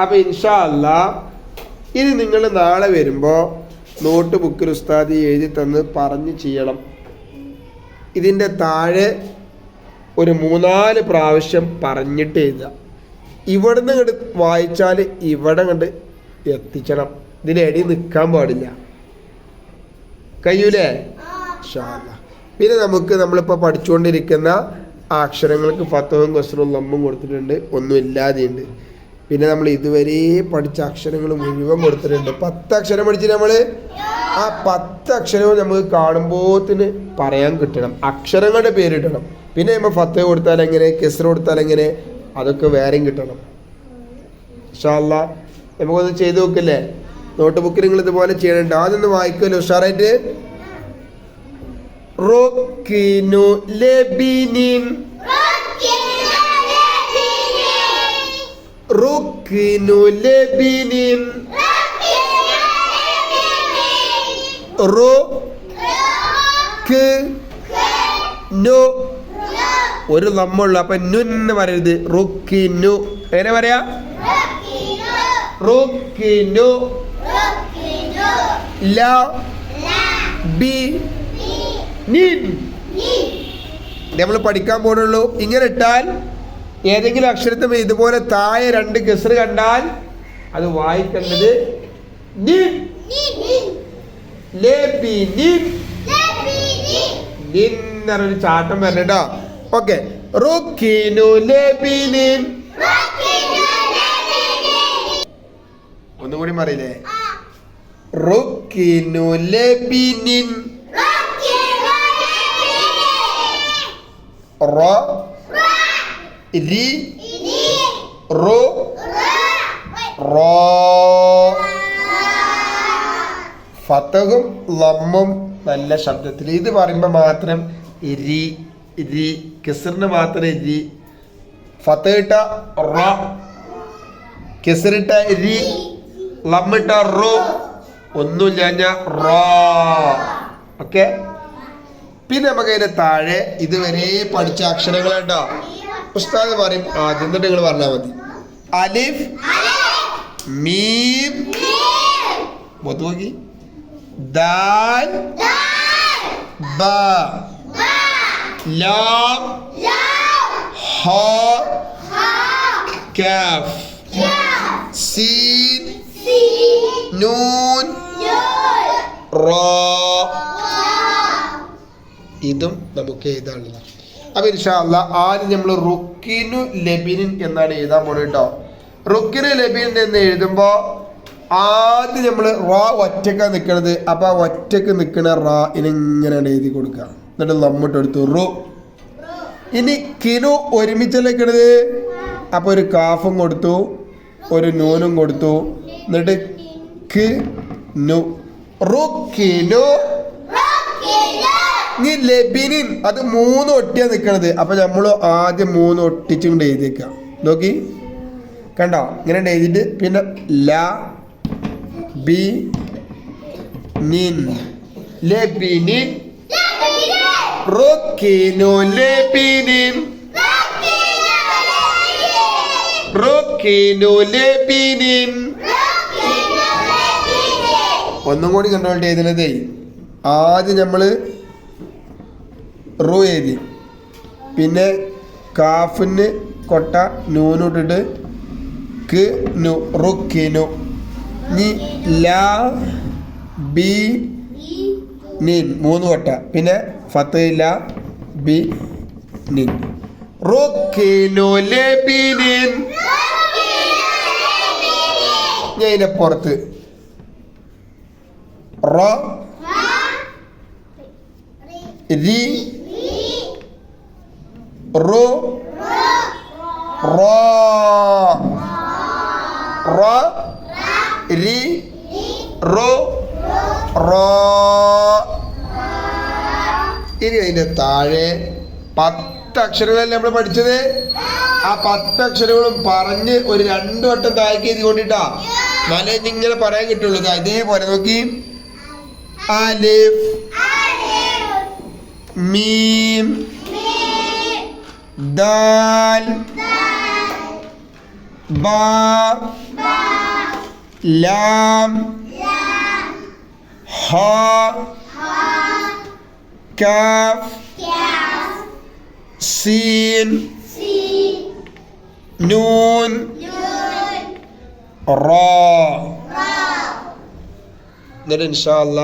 അപ്പൊ ഇൻഷാ അല്ല ഇനി നിങ്ങൾ നാളെ വരുമ്പോൾ നോട്ട് ബുക്കിൽ ഉസ്താദി എഴുതി തന്ന് പറഞ്ഞ് ചെയ്യണം. ഇതിന്റെ താഴെ ഒരു മൂന്നാൽ പ്രാവശ്യം പറഞ്ഞിട്ട് എഴുതുക. ഇവിടുന്ന് ഇങ്ങോട്ട് വായിച്ചാൽ ഇവിടെ കണ്ട് എത്തിക്കണം ഇതിലെടി നിൽക്കാൻ പാടില്ല. കഴിയൂലേ. പിന്നെ നമുക്ക് നമ്മളിപ്പോൾ പഠിച്ചുകൊണ്ടിരിക്കുന്ന അക്ഷരങ്ങൾക്ക് ഫത്തവും കസറും ലമ്മും കൊടുത്തിട്ടുണ്ട്. ഒന്നും ഇല്ലാതെയുണ്ട് പിന്നെ നമ്മൾ ഇതുവരെ പഠിച്ച അക്ഷരങ്ങൾ മുഴുവൻ കൊടുത്തിട്ടുണ്ട്. പത്ത് അക്ഷരം പഠിച്ച് നമ്മൾ ആ പത്ത് അക്ഷരവും നമുക്ക് കാണുമ്പോത്തിന് പറയാൻ കിട്ടണം. അക്ഷരങ്ങളുടെ പേര് കിട്ടണം പിന്നെ നമ്മൾ ഫത്ത കൊടുത്താൽ എങ്ങനെ കെസർ കൊടുത്താൽ എങ്ങനെ അതൊക്കെ വേറെയും കിട്ടണം. ഉഷാല്ല നമുക്കൊന്ന് ചെയ്ത് നോക്കില്ലേ? നോട്ട് ബുക്കിൽ നിങ്ങൾ ഇതുപോലെ ചെയ്യണുണ്ട്. ആദ്യം വായിക്കുമല്ലോ ഉഷാറായിട്ട്. റോക്കിനു ക്ക് നു. ഒരു നമ്മുള്ളു അപ്പൊ നുന്ന് പറയരുത്. റുക്കിനു. എങ്ങനെ പറയാ? റുക്കിനു. ല ബി നിൻ. നമ്മൾ പഠിക്കാൻ പോണുള്ളൂ. ഇങ്ങനെ ഇട്ടാൽ ഏതെങ്കിലും അക്ഷരത്തിൽ ഇതുപോലെ താഴെ രണ്ട് കെസർ കണ്ടാൽ അത് വായിക്കേണ്ടത് എന്നൊരു ചാട്ടം വരണട്ടോ. ഓക്കെ. ഒന്നുകൂടി മറിയില്ലേ റുക്കിനു ലബിനിൻ റോ. രി റോ റോ. ഫത്തഹും ലമ്മും നല്ല ശബ്ദത്തിൽ. ഇത് പറയുമ്പോൾ മാത്രം ഇരി രി കെസറിന് മാത്രം രി. ഫത്തഹിട്ട റ കെസറിട്ട രി ലമ്മിട്ട റോ ഒന്നുമില്ല ഞാൻ റോ. ഓക്കെ? പിന്നെ നമുക്ക് അതിന് താഴെ ഇതുവരെ പഠിച്ച അക്ഷരങ്ങളുണ്ടോ ഉസ്താദ് പറയും ആദ്യം എന്നിട്ട് നിങ്ങൾ പറഞ്ഞാൽ മതി. അലിഫ് മീം മൊത്തം നോക്കി. ദാൽ ബ ലാം ഹ കാഫ് സീൻ നൂൻ റ. ഇതും നമുക്ക് എഴുതാനുള്ള അപ്പൊ ഇൻഷാല്ല ആദ്യം നമ്മൾ റുക്കിനു ലബിനിൻ എന്നാണ് എഴുതാൻ പോണത് കേട്ടോ റുക്കിനു ലബിൻ എന്ന് എഴുതുമ്പോൾ ആദ്യം നമ്മൾ റാ ഒറ്റക്ക നിൽക്കണത് അപ്പൊ ആ ഒറ്റയ്ക്ക് നിൽക്കുന്ന റാ ഇനിങ്ങനെ എഴുതി കൊടുക്കുക എന്നിട്ട് നമ്മിട്ട് എടുത്തു റു. ഇനി കിനു ഒരുമിച്ചല്ലേ നിൽക്കണത് അപ്പോൾ ഒരു കാഫും കൊടുത്തു. ഒരു നൂനും കൊടുത്തു. എന്നിട്ട് കിനു റുക്കിനു. ഇനി ലബിനിൻ അത് മൂന്ന് ഒട്ടിയാ നിൽക്കണത് അപ്പൊ നമ്മൾ ആദ്യം മൂന്ന് ഒട്ടിച്ച് കൊണ്ട് എഴുതിയേക്കാം. നോക്കി. കണ്ടോ? ഇങ്ങനെ എഴുതിയിട്ട് പിന്നെ ല ബി നിൻ. ലബിനിൻ. ലബിനിൻ. ലബിനിൻ. ഒന്നും കൂടി കണ്ടോണ്ട് എഴുതുന്നതേ ആദ്യം നമ്മൾ റു എഴുതി പിന്നെ കാഫിന് കൊട്ട നൂനിട്ടിട്ട് ക് നു റുക്കിനു ഇനി ലാ ബി നീൻ. മൂന്ന് കൊട്ട. പിന്നെ ഫത്ത് ല ബി നീൻ. റുക്കിനു ലബിനിൻ ഞാൻ ഇതിന്റെ പുറത്ത്. റോ രി റോ. റോ. റോ. രി. റോ. റോ. ഇനി അതിന്റെ താഴെ പത്ത് അക്ഷരങ്ങളല്ലേ നമ്മൾ പഠിച്ചത്? ആ പത്ത് അക്ഷരങ്ങളും പറഞ്ഞ് ഒരു രണ്ടു വട്ടം താഴേക്ക് എഴുതി കൊണ്ടിട്ടാ. എന്നാലേ ഇങ്ങനെ പറയാൻ കിട്ടുള്ളൂ ഇതേപോലെ നോക്കി. അലിഫ് മീം ദാൽ. ബാ. ലാം. ഹ. കാഫ്. സീൻ. നൂൻ. റോ. എന്നിട്ട് ഇൻഷാല്ല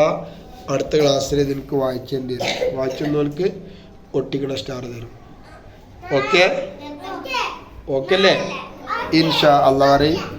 അടുത്ത ക്ലാസ്സിൽ ഇത് വായിച്ചേണ്ടി വരും. വായിച്ചവർക്ക് ഒട്ടിക്കണ സ്റ്റാർ തരും. ഓക്കെ? ഓക്കെ അല്ലേ ഇൻഷാ പറയും.